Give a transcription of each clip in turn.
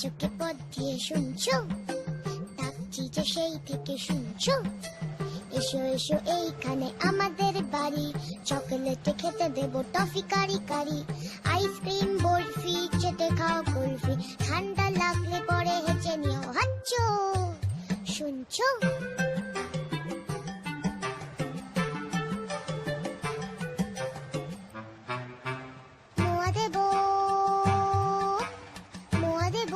চোখে পথ দিয়ে শুনছো যে সেই থেকে শুনছো এসো এসো এইখানে আমাদের বাড়ি চকলেটে খেতে দেব টফি কারি কারি আইসক্রিম বরফি চেটে খাও কুলফি ঠান্ডা লাগলে পরে হেঁচে নিও হাচ্চো শুনছো মোয়া দেব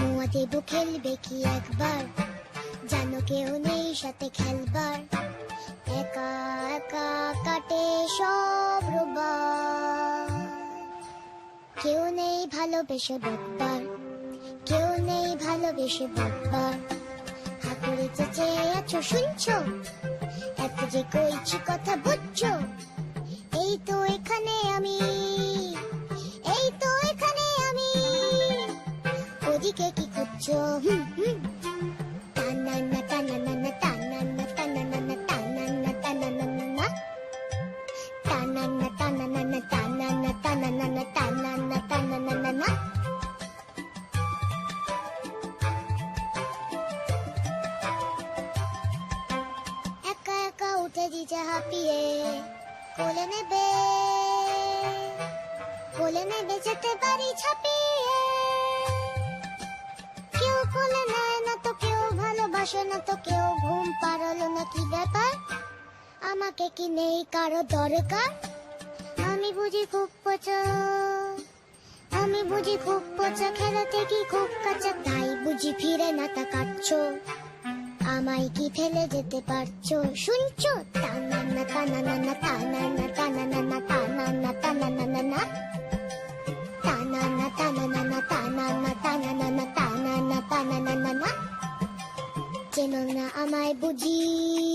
মোয়া দেব খেলবে কি একবার? জানো কেউ নেই সাথে খেলবার। একা একা কাটে সব কেউ নেই ভালোবেসে বকবার, কেউ নেই ভালোবেসে বকবার। হাতুড়ে চেঁচে আছো, শুনছো? এত যে কইছি কথা বুঝছ? হুম টানানা টানানা টানানা টানানা টানানা টানানা টানানা টানানা টানানা টানানা টানানা টানানা একা একা উঠে দিতে হাঁপিয়ে, কোলে নেবে কোলে নেবে যেতে পারি ছাপিয়ে আসে না তো কেউ ঘুম পারল না কি ব্যাপার? আমাকে কি নেই কারও দরকার? আমি বুঝি খুব পচা। আমি বুঝি খুব পচা, খেলাতে কি খুব কাঁচা? তাই বুঝি ফিরে না কাটছো আমায় কি ফেলে যেতে পারছ? শুনছো? তা না না, তা না না না, তা না না, তা না না তা না না, তা না না না। けのな甘い無事。